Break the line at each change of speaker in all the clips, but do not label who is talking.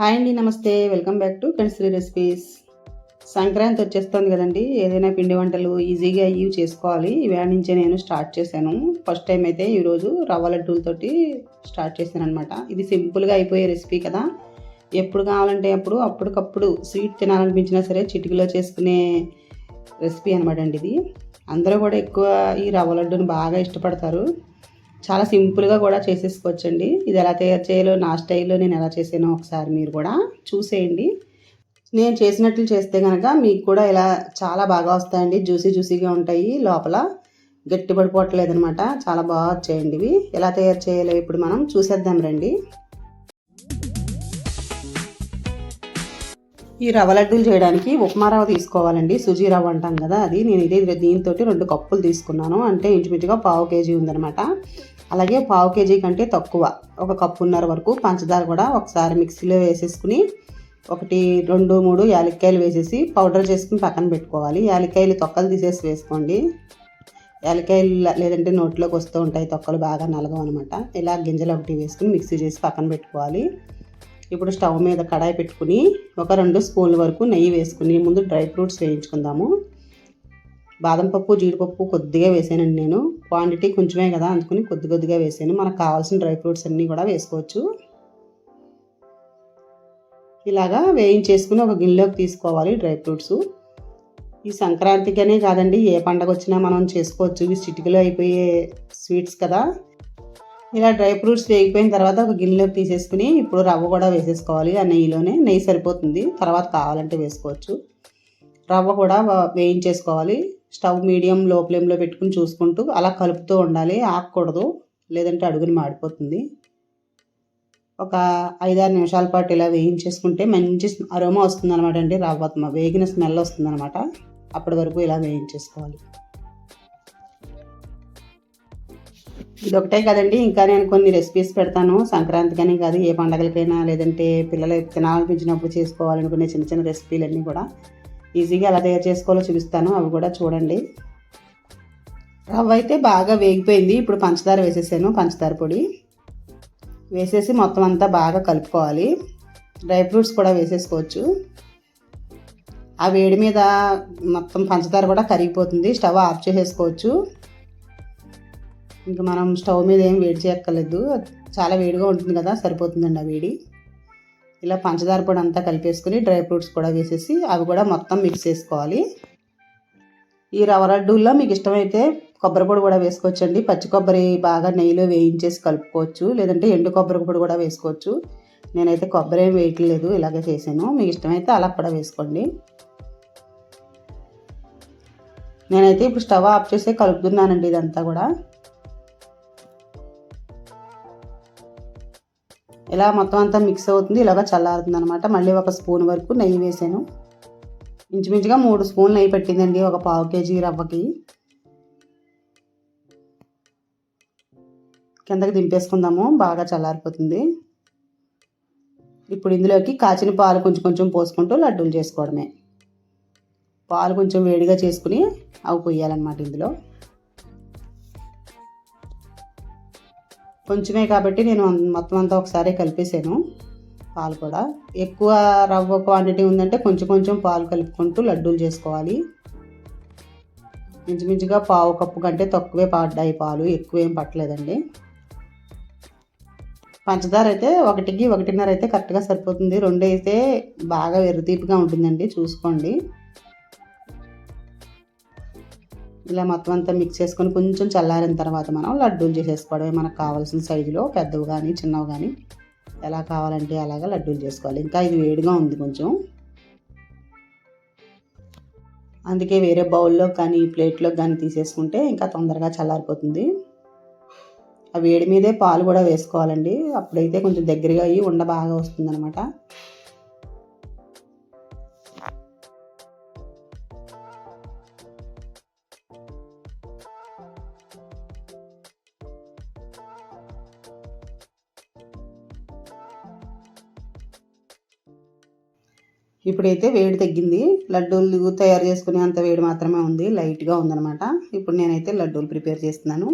Hi అండి నమస్తే. Welcome back to కన్సిలీ రెసిపీస్ సంక్రాంతి వచ్చేస్తుంది కదండి. ఏదైనా పిండి వంటలు ఈజీగా ఇవి చేసుకోవాలి. ఇవాళ నుంచే నేను స్టార్ట్ చేశాను. ఫస్ట్ టైం అయితే ఈరోజు రవ్వ లడ్డూలతోటి స్టార్ట్ చేశాను అనమాట ఇది సింపుల్గా అయిపోయే రెసిపీ కదా. ఎప్పుడు కావాలంటే అప్పుడు అప్పటికప్పుడు స్వీట్ తినాలనిపించినా సరే చిటికలో చేసుకునే రెసిపీ అనమాట అండి ఇది. అందరూ కూడా ఎక్కువ ఈ రవ్వ లడ్డూని బాగా ఇష్టపడతారు. చాలా సింపుల్గా కూడా చేసేసుకోవచ్చండి. ఇది ఎలా తయారు చేయాలో నా స్టైల్లో నేను ఎలా చేసానో ఒకసారి మీరు కూడా చూసేయండి. నేను చేసినట్లు చేస్తే కనుక మీకు కూడా ఇలా చాలా బాగా వస్తాయండి. జ్యూసీ జ్యూసీగా ఉంటాయి లోపల. గట్టి అనమాట చాలా బాగా వచ్చేయండి ఇవి. ఎలా తయారు చేయాలో ఇప్పుడు మనం చూసేద్దాం రండి. ఈ రవ్వ లడ్డూలు చేయడానికి ఉప్మా రవ్వ తీసుకోవాలండి. సుజీ రవ్వ అంటాం కదా అది. నేను ఇదే దీంతో రెండు కప్పులు తీసుకున్నాను. అంటే ఇంచుమించుగా పావు కేజీ ఉందనమాట అలాగే పావు కేజీ కంటే తక్కువ. ఒక కప్పున్నర వరకు పంచదార కూడా ఒకసారి మిక్సీలో వేసేసుకుని ఒకటి రెండు మూడు యాలక్కాయలు వేసేసి పౌడర్ చేసుకుని పక్కన పెట్టుకోవాలి. యాలక్కాయలు తొక్కలు తీసేసి వేసుకోండి. యాలక్కాయలు లేదంటే నోట్లోకి వస్తూ ఉంటాయి తొక్కలు బాగా నలగవు అనమాట ఇలా గింజలు ఒకటి వేసుకుని మిక్సీ చేసి పక్కన పెట్టుకోవాలి. ఇప్పుడు స్టవ్ మీద కడాయి పెట్టుకుని ఒక రెండు స్పూన్ల వరకు నెయ్యి వేసుకుని ముందు డ్రై ఫ్రూట్స్ వేయించుకుందాము. బాదం పప్పు జీడిపప్పు కొద్దిగా వేసానండి నేను. క్వాంటిటీ కొంచెమే కదా అందుకుని కొద్ది కొద్దిగా వేసాను. మనకు కావాల్సిన డ్రై ఫ్రూట్స్ అన్నీ కూడా వేసుకోవచ్చు. ఇలాగా వేయించేసుకుని ఒక గిన్నెలోకి తీసుకోవాలి డ్రై ఫ్రూట్స్. ఈ సంక్రాంతికనే కాదండి ఏ పండగ వచ్చినా మనం చేసుకోవచ్చు. ఇవి చిటికలో అయిపోయే స్వీట్స్ కదా. ఇలా డ్రై ఫ్రూట్స్ వేగిపోయిన తర్వాత ఒక గిన్నెలోకి తీసేసుకుని ఇప్పుడు రవ్వ కూడా వేసేసుకోవాలి. ఆ నెయ్యిలోనే నెయ్యి సరిపోతుంది. తర్వాత కావాలంటే వేసుకోవచ్చు. రవ్వ కూడా వేయించేసుకోవాలి. స్టవ్ మీడియం లో ఫ్లేమ్లో పెట్టుకుని చూసుకుంటూ అలా కలుపుతూ ఉండాలి. ఆకూడదు. లేదంటే అడుగుని మాడిపోతుంది. ఒక ఐదారు నిమిషాల పాటు ఇలా వేయించేసుకుంటే మంచి అరోమా వస్తుంది అనమాట అండి రవ్వ. వేగిన స్మెల్ వస్తుంది అనమాట అప్పటి వరకు ఇలా వేయించేసుకోవాలి. ఇది ఒకటే కదండి. ఇంకా నేను కొన్ని రెసిపీస్ పెడతాను. సంక్రాంతికని కాదు ఏ పండగలకైనా లేదంటే పిల్లలు తినాలనిపించినప్పుడు చేసుకోవాలనుకునే చిన్న చిన్న రెసిపీలన్నీ కూడా ఈజీగా ఎలా తయారు చేసుకోవాలో చూపిస్తాను. అవి కూడా చూడండి. రవ్వ అయితే బాగా వేగిపోయింది. ఇప్పుడు పంచదార వేసేసాను పంచదార పొడి. వేసేసి మొత్తం అంతా బాగా కలుపుకోవాలి. డ్రై ఫ్రూట్స్ కూడా వేసేసుకోవచ్చు. ఆ వేడి మీద మొత్తం పంచదార కూడా కరిగిపోతుంది. స్టవ్ ఆఫ్ చేసేసుకోవచ్చు. ఇంకా మనం స్టవ్ మీద ఏం వేడి చేయక్కర్లేదు. చాలా వేడిగా ఉంటుంది కదా సరిపోతుందండి ఆ వేడి. ఇలా పంచదార పొడి అంతా కలిపేసుకుని డ్రై ఫ్రూట్స్ కూడా వేసేసి అవి కూడా మొత్తం మిక్స్ చేసుకోవాలి. ఈ రవ్వ లడ్డూల్లో మీకు ఇష్టమైతే కొబ్బరి పొడి కూడా వేసుకోవచ్చండి. పచ్చి కొబ్బరి బాగా నెయ్యిలో వేయించేసి కలుపుకోవచ్చు. లేదంటే ఎండు కొబ్బరి పొడి కూడా వేసుకోవచ్చు. నేనైతే కొబ్బరి ఏం వేయట్లేదు ఇలాగే చేశాను. మీకు ఇష్టమైతే అలా కూడా వేసుకోండి. నేనైతే ఇప్పుడు స్టవ్ ఆఫ్ చేసి కలుపుతున్నానండి ఇదంతా కూడా. ఇలా మొత్తం అంతా మిక్స్ అవుతుంది ఇలాగ చల్లారుతుంది అనమాట మళ్ళీ ఒక స్పూన్ వరకు నెయ్యి వేసాను. ఇంచుమించుగా మూడు స్పూన్లు నెయ్యి పెట్టిందండి ఒక పావు కేజీ రవ్వకి. కిందకి దింపేసుకుందాము బాగా చల్లారిపోతుంది. ఇప్పుడు ఇందులోకి కాచిన పాలు కొంచెం కొంచెం పోసుకుంటూ లడ్డూలు చేసుకోవడమే. పాలు కొంచెం వేడిగా చేసుకుని అవి పొయ్యాలన్నమాట ఇందులో. కొంచెమే కాబట్టి నేను మొత్తం అంతా ఒకసారి కలిపేసాను పాలు కూడా. ఎక్కువ రవ్వ క్వాంటిటీ ఉందంటే కొంచెం కొంచెం పాలు కలుపుకుంటూ లడ్డూలు చేసుకోవాలి. ఇంచుమించుగా పావు కప్పు కంటే తక్కువే పడ్డాయి పాలు. ఎక్కువ ఏం పట్టలేదండి. పంచదార అయితే ఒకటికి ఒకటిన్నర అయితే కరెక్ట్గా సరిపోతుంది. రెండు అయితే బాగా ఎర్రతీపిగా ఉంటుందండి. చూసుకోండి. ఇలా మొత్తం అంతా మిక్స్ చేసుకొని కొంచెం చల్లారిన తర్వాత మనం లడ్డూలు చేసేసుకోవడమే. మనకు కావాల్సిన సైజులో పెద్దవి కానీ చిన్నవి కానీ ఎలా కావాలంటే అలాగా లడ్డూలు చేసుకోవాలి. ఇంకా ఇది వేడిగా ఉంది కొంచెం. అందుకే వేరే బౌల్లో కానీ ప్లేట్లో కానీ తీసేసుకుంటే ఇంకా తొందరగా చల్లారిపోతుంది. ఆ వేడి మీదే పాలు కూడా వేసుకోవాలండి. అప్పుడైతే కొంచెం దగ్గరగా అయ్యి ఉండ బాగా వస్తుంది ఇప్పుడైతే వేడి తగ్గింది. లడ్డూలు తయారు చేసుకునే అంత వేడి మాత్రమే ఉంది. లైట్గా ఉందనమాట ఇప్పుడు నేనైతే లడ్డూలు ప్రిపేర్ చేస్తున్నాను.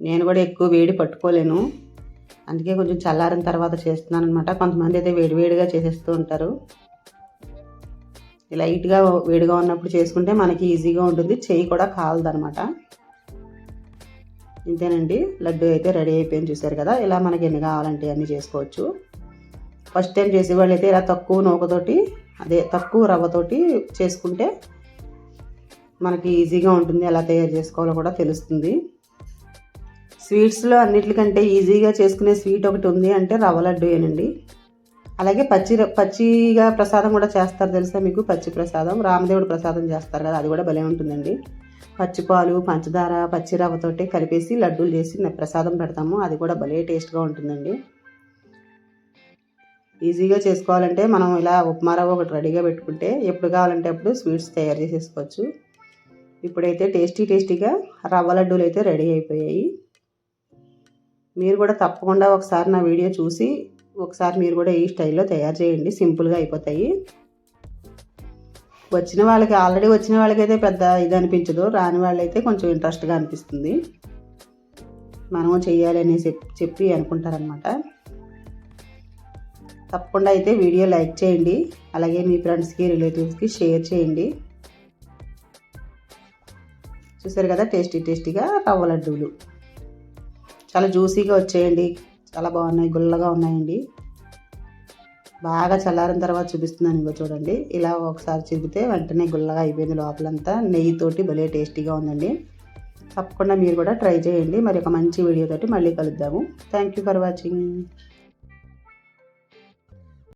నేను కూడా ఎక్కువ వేడి పట్టుకోలేను. అందుకే కొంచెం చల్లారిన తర్వాత చేస్తున్నాను అనమాట కొంతమంది అయితే వేడివేడిగా చేసేస్తూ ఉంటారు. లైట్గా వేడిగా ఉన్నప్పుడు చేసుకుంటే మనకి ఈజీగా ఉంటుంది. చెయ్యి కూడా కాలదనమాట ఇంతేనండి. లడ్డు అయితే రెడీ అయిపోయింది చూసారు కదా. ఇలా మనకి ఎన్ని కావాలంటే అన్నీ చేసుకోవచ్చు. ఫస్ట్ టైం చేసే అయితే ఇలా తక్కువ నూకతోటి అదే తక్కువ రవ్వతోటి చేసుకుంటే మనకి ఈజీగా ఉంటుంది. ఎలా తయారు చేసుకోవాలో కూడా తెలుస్తుంది. స్వీట్స్లో అన్నిటికంటే ఈజీగా చేసుకునే స్వీట్ ఒకటి ఉంది అంటే రవ్వ లడ్డూయేనండి అలాగే పచ్చి పచ్చిగా ప్రసాదం కూడా చేస్తారు తెలుసా మీకు? పచ్చి ప్రసాదం. రామదేవుడు ప్రసాదం చేస్తారు కదా అది కూడా భలే ఉంటుందండి. పచ్చిపాలు పంచదార పచ్చి రవ్వతోటి కలిపేసి లడ్డూలు చేసి ప్రసాదం పెడతాము. అది కూడా భలే టేస్ట్గా ఉంటుందండి. ఈజీగా చేసుకోవాలంటే మనం ఇలా ఉప్మా రవ్వ ఒకటి రెడీగా పెట్టుకుంటే ఎప్పుడు కావాలంటే అప్పుడు స్వీట్స్ తయారు చేసేసుకోవచ్చు. ఇప్పుడైతే టేస్టీ టేస్టీగా రవ్వ లడ్డూలు అయితే రెడీ అయిపోయాయి. మీరు కూడా తప్పకుండా ఒకసారి నా వీడియో చూసి ఒకసారి మీరు కూడా ఈ స్టైల్లో తయారు చేయండి. సింపుల్గా అయిపోతాయి. వచ్చిన వాళ్ళకి ఆల్రెడీ వచ్చిన వాళ్ళకైతే పెద్ద ఇది అనిపించదు. రాని వాళ్ళైతే కొంచెం ఇంట్రెస్ట్గా అనిపిస్తుంది. మనము చేయాలి అని చెప్పి అనుకుంటారనమాట తప్పకుండా అయితే వీడియో లైక్ చేయండి. అలాగే మీ ఫ్రెండ్స్కి రిలేటివ్స్కి షేర్ చేయండి. చూసారు కదా టేస్టీ టేస్టీగా రవ్వ లడ్డూలు. చాలా జ్యూసీగా వచ్చేయండి. చాలా బాగున్నాయి గుల్లగా ఉన్నాయండి. బాగా చల్లారిన తర్వాత చూపిస్తున్నాను ఇంకో చూడండి. ఇలా ఒకసారి చూపితే వెంటనే గుల్లగా అయిపోయింది లోపలంతా. నెయ్యితోటి భలే టేస్టీగా ఉందండి. తప్పకుండా మీరు కూడా ట్రై చేయండి. మరి ఒక మంచి వీడియోతోటి మళ్ళీ కలుద్దాము. Thank you for watching.